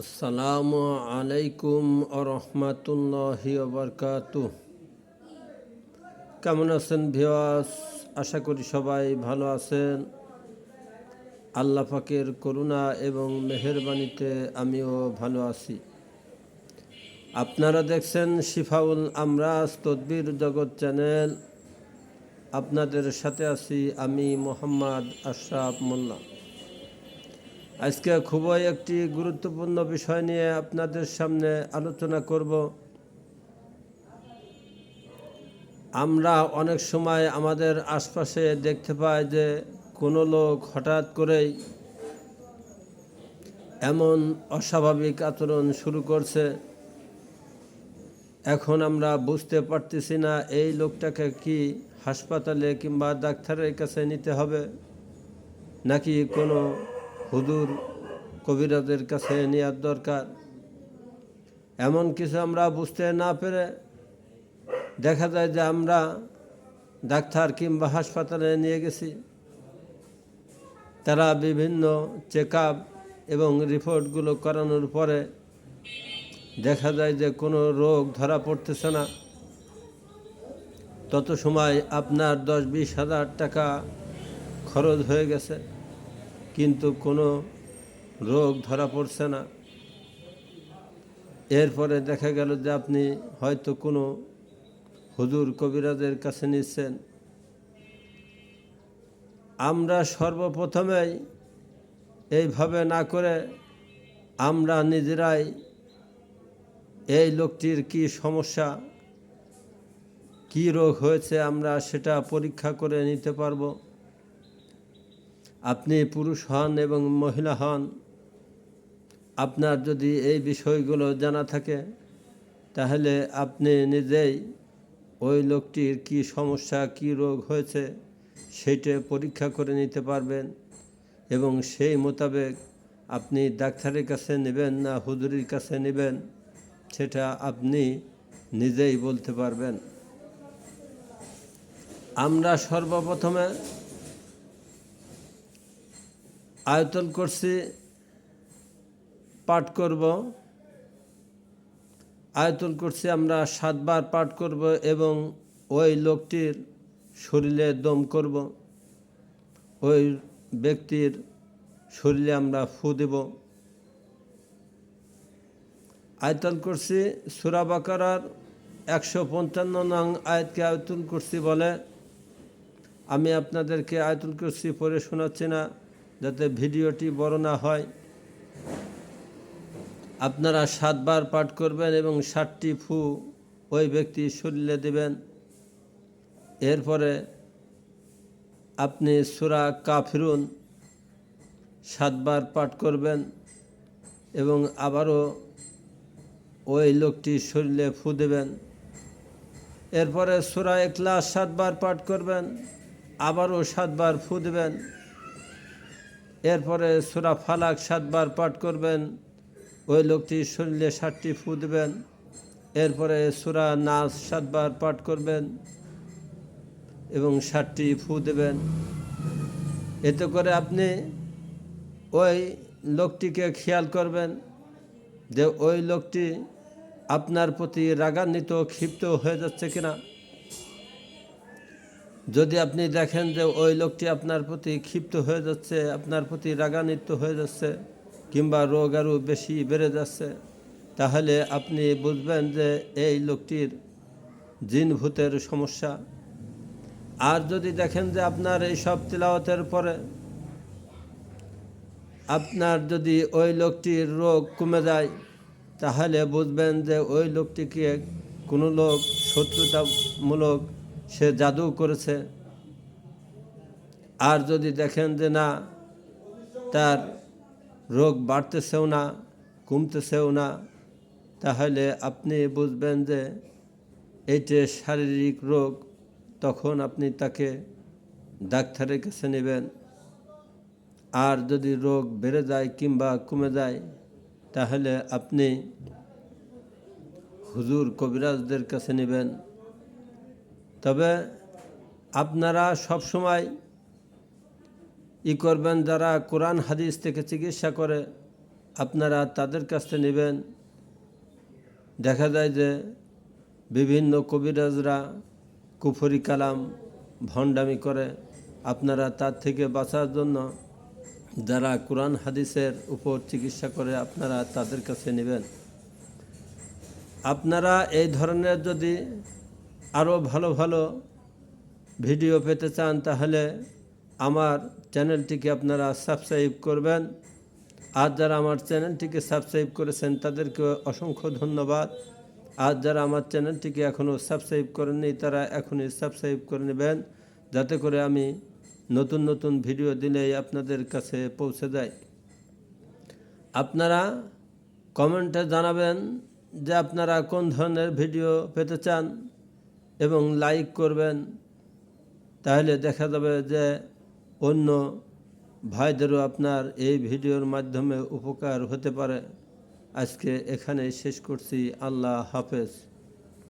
আসসালামু আলাইকুম আরহামাতুল্লাহি বরকাত কেমন আছেন ভিওয়াস আশা করি সবাই ভালো আছেন। আল্লাহ পাকের করুণা এবং মেহেরবানিতে আমিও ভালো আছি। আপনারা দেখছেন শিফাউল আমরাজ তদ্বির জগৎ চ্যানেল। আপনাদের সাথে আছি আমি মোহাম্মদ আশরাফ মোল্লা। আজকে খুবই একটি গুরুত্বপূর্ণ বিষয় নিয়ে আপনাদের সামনে আলোচনা করব। আমরা অনেক সময় আমাদের আশপাশে দেখতে পাই যে কোনো লোক হঠাৎ করেই এমন অস্বাভাবিক আচরণ শুরু করছে। এখন আমরা বুঝতে পারতেছি না এই লোকটাকে কি হাসপাতালে কিংবা ডাক্তারের কাছে নিতে হবে নাকি কোনো হুদুর কবিরাজের কাছে নেওয়ার দরকার। এমন কিছু আমরা বুঝতে না পেরে দেখা যায় যে আমরা ডাক্তার কিংবা হাসপাতালে নিয়ে গেছি। তারা বিভিন্ন চেক এবং রিপোর্টগুলো করানোর পরে দেখা যায় যে কোনো রোগ ধরা পড়তেছে না। তত সময় আপনার দশ বিশ হাজার টাকা খরচ হয়ে গেছে। কিন্তু কোনো রোগ ধরা পড়ছে না। এরপরে দেখা গেল যে আপনি হয়তো কোনো হুজুর কবিরাজের কাছে নিচ্ছেন। আমরা সর্বপ্রথমেই এইভাবে না করে আমরা নিজেরাই এই লোকটির কি সমস্যা, কি রোগ হয়েছে আমরা সেটা পরীক্ষা করে নিতে পারব। আপনি পুরুষ হন এবং মহিলা হন, আপনার যদি এই বিষয়গুলো জানা থাকে, তাহলে আপনি নিজেই ওই লোকটির কি সমস্যা, কি রোগ হয়েছে সেইটা পরীক্ষা করে নিতে পারবেন এবং সেই মোতাবেক আপনি ডাক্তারের কাছে নেবেন না হুজুরির কাছে নেবেন, সেটা আপনি নিজেই বলতে পারবেন। আমরা সর্বপ্রথমে আয়তন করছি, পাঠ করব। আয়তন করছি আমরা সাতবার পাঠ করব এবং ওই লোকটির শরীরে দম করব। ওই ব্যক্তির শরীরে আমরা ফু দেব। আয়তন করছি সুরাবাকার একশো পঞ্চান্ন নং আয়াতকে আয়তন করছি বলে। আমি আপনাদেরকে আয়তুল করছি পড়ে শোনাচ্ছি না। যাতে ভিডিওটি বড় না হয়। আপনারা সাতবার পাঠ করবেন এবং ষাটটি ফু ওই ব্যক্তি শরীরে দেবেন। এরপরে আপনি সুরা কাফিরুন সাতবার পাঠ করবেন এবং আবারও ওই লোকটি শরীরে ফু দেবেন। এরপরে সুরা একলাস সাতবার পাঠ করবেন, আবারও সাতবার ফু দেবেন। এরপরে সুরা ফালাক সাতবার পাঠ করবেন, ওই লোকটি শরীরে ষাটটি ফু দেবেন। এরপরে সুরা নাচ সাতবার পাঠ করবেন এবং ষাটটি ফু দেবেন। এতে করে আপনি ওই লোকটিকে খেয়াল করবেন যে ওই লোকটি আপনার প্রতি রাগান্বিত, ক্ষিপ্ত হয়ে যাচ্ছে কিনা। যদি আপনি দেখেন যে ওই লোকটি আপনার প্রতি ক্ষিপ্ত হয়ে যাচ্ছে, আপনার প্রতি রাগান্বিত হয়ে যাচ্ছে, কিংবা রোগ আরও বেশি বেড়ে যাচ্ছে, তাহলে আপনি বুঝবেন যে এই লোকটির জিন ভূতের সমস্যা। আর যদি দেখেন যে আপনার এই সব তিলাওয়াতের পরে আপনার যদি ওই লোকটির রোগ কমে যায়, তাহলে বুঝবেন যে ওই লোকটিকে কোনো লোক শত্রুতামূলক সে জাদু করেছে। আর যদি দেখেন যে না, তার রোগ বাড়তেছেও না, কমতেছেও না, তাহলে আপনি বুঝবেন যে এইটে শারীরিক রোগ, তখন আপনি তাকে ডাক্তারের কাছে নেবেন। আর যদি রোগ বেড়ে যায় কিংবা কমে যায়, তাহলে আপনি হুজুর কবিরাজদের কাছে নেবেন। তবে আপনারা সব সময় ই করবেন, যারা কোরআন হাদিস থেকে চিকিৎসা করে, আপনারা তাদের কাছ থেকে নেবেন। দেখা যায় যে বিভিন্ন কবিরাজরা কুফরি কালাম, ভণ্ডামি করে। আপনারা তার থেকে বাঁচার জন্য যারা কোরআন হাদিসের উপর চিকিৎসা করে, আপনারা তাদের কাছে নেবেন। আপনারা এই ধরনের যদি আরও ভালো ভালো ভিডিও পেতে চান তাহলে আমার চ্যানেলটিকে আপনারা সাবস্ক্রাইব করবেন। আর যারা আমার চ্যানেলটিকে সাবস্ক্রাইব করেছেন তাদেরকে অসংখ্য ধন্যবাদ। আর যারা আমার চ্যানেলটিকে এখনও সাবস্ক্রাইব করেননি তারা এখনই সাবস্ক্রাইব করে নেবেন, যাতে করে আমি নতুন নতুন ভিডিও দিলেই আপনাদের কাছে পৌঁছে যায়। আপনারা কমেন্টে জানাবেন যে আপনারা কোন ধরনের ভিডিও পেতে চান। এবং লাইক করবেন, তাহলে দেখা যাবে যে অন্য ভাইদেরও আপনার এই ভিডিওর মাধ্যমে উপকার হতে পারে। আজকে এখানে শেষ করছি। আল্লাহ হাফেজ।